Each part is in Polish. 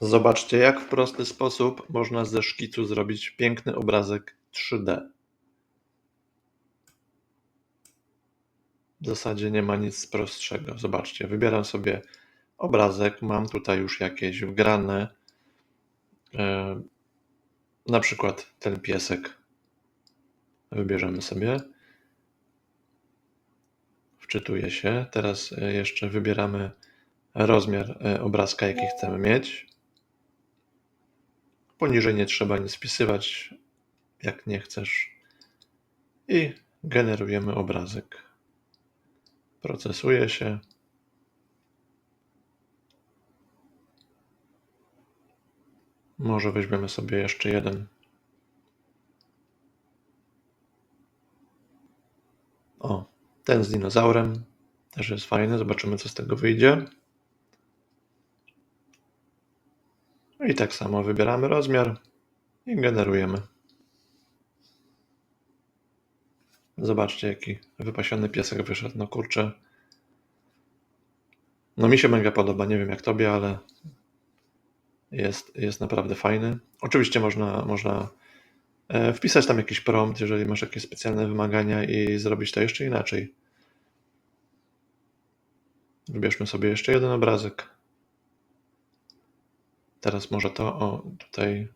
Zobaczcie, jak w prosty sposób można ze szkicu zrobić piękny obrazek 3D. W zasadzie nie ma nic prostszego. Zobaczcie, wybieram sobie obrazek, mam tutaj już jakieś wgrane, e, na przykład ten piesek. Wybierzemy sobie. Wczytuje się. Teraz e, jeszcze wybieramy rozmiar e, obrazka, jaki chcemy mieć. Poniżej nie trzeba nic wpisywać, jak nie chcesz. I generujemy obrazek. Procesuje się. Może weźmiemy sobie jeszcze jeden. O, ten z dinozaurem też jest fajny. Zobaczymy, co z tego wyjdzie. I tak samo wybieramy rozmiar i generujemy. Zobaczcie, jaki wypasiony piesek wyszedł. No kurczę. No mi się mega podoba. Nie wiem jak tobie, ale jest, jest naprawdę fajny. Oczywiście można, można e, wpisać tam jakiś prompt, jeżeli masz jakieś specjalne wymagania i zrobić to jeszcze inaczej. Wybierzmy sobie jeszcze jeden obrazek. Teraz może to, o tutaj.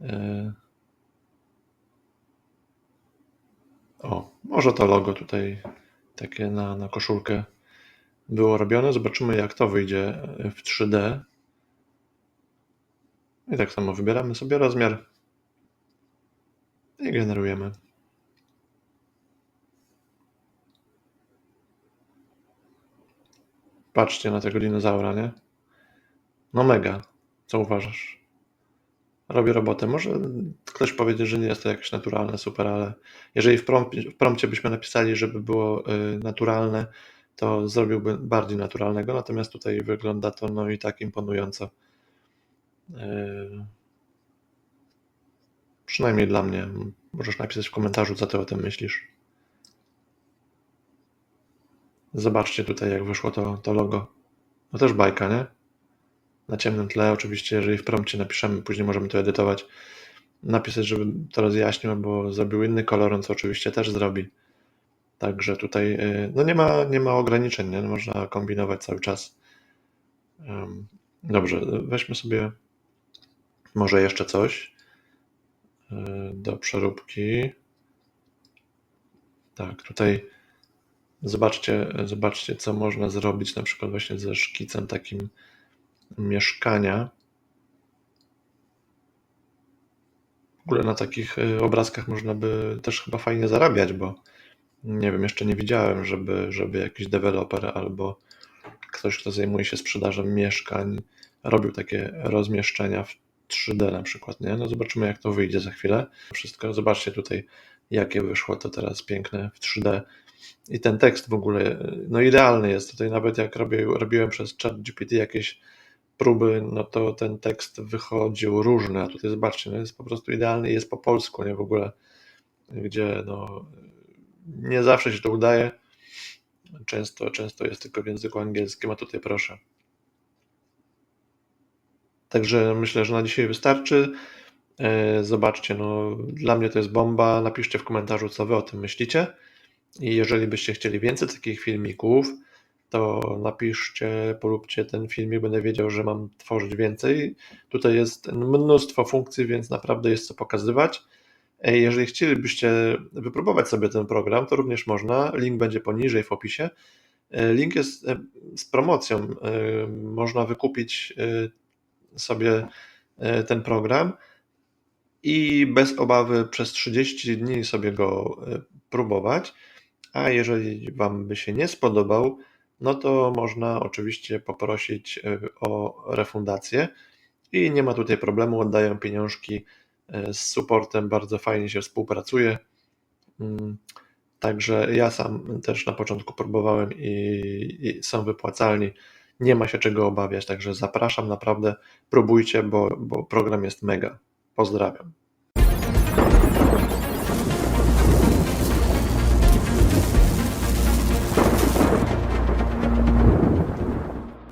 Yy. O, może to logo tutaj takie na, na koszulkę było robione. Zobaczymy, jak to wyjdzie w 3D. I tak samo wybieramy sobie rozmiar i generujemy. Patrzcie na tego dinozaura, nie? No mega. Co uważasz? Robię robotę. Może ktoś powiedzieć, że nie jest to jakieś naturalne, super, ale jeżeli w, prompt, w byśmy napisali, żeby było y, naturalne, to zrobiłby bardziej naturalnego, natomiast tutaj wygląda to no i tak imponująco. Y, przynajmniej dla mnie. Możesz napisać w komentarzu, co ty o tym myślisz. Zobaczcie tutaj, jak wyszło to, to logo. No też bajka, nie? Na ciemnym tle. Oczywiście, jeżeli w prompcie napiszemy, później możemy to edytować, napisać, żeby to rozjaśnił, bo zrobił inny kolor, on co oczywiście też zrobi. Także tutaj y, no nie, ma, nie ma ograniczeń, nie? można kombinować cały czas. Dobrze, weźmy sobie może jeszcze coś y, do przeróbki. Tak, tutaj zobaczcie, zobaczcie, co można zrobić na przykład właśnie ze szkicem takim mieszkania. W ogóle na takich y, obrazkach można by też chyba fajnie zarabiać, bo nie wiem, jeszcze nie widziałem, żeby, żeby jakiś deweloper albo ktoś, kto zajmuje się sprzedażą mieszkań, robił takie rozmieszczenia w 3D na przykład, nie? No zobaczymy, jak to wyjdzie za chwilę. Wszystko, zobaczcie tutaj, jakie wyszło to teraz piękne w 3D. I ten tekst w ogóle, no idealny jest. Tutaj nawet jak robię, robiłem przez chat GPT jakieś próby, no to ten tekst wychodził różny, a tutaj zobaczcie, no jest po prostu idealny jest po polsku, nie w ogóle, gdzie no, nie zawsze się to udaje, często, często jest tylko w języku angielskim, a tutaj proszę. Także myślę, że na dzisiaj wystarczy. E, zobaczcie, no, dla mnie to jest bomba. Napiszcie w komentarzu, co wy o tym myślicie. I jeżeli byście chcieli więcej takich filmików, to napiszcie, polubcie ten filmik, będę wiedział, że mam tworzyć więcej. Tutaj jest mnóstwo funkcji, więc naprawdę jest co pokazywać. E, jeżeli chcielibyście wypróbować sobie ten program, to również można. Link będzie poniżej w opisie. E, link jest e, z promocją. Można wykupić sobie ten program i bez obawy przez 30 dni sobie go próbować. A jeżeli Wam by się nie spodobał, no to można oczywiście poprosić e, o refundację i nie ma tutaj problemu, oddają pieniążki e, z supportem, bardzo fajnie się współpracuje. Mm, także ja sam też na początku próbowałem i, i są wypłacalni. Nie ma się czego obawiać, także zapraszam, naprawdę próbujcie, bo, bo program jest mega. Pozdrawiam.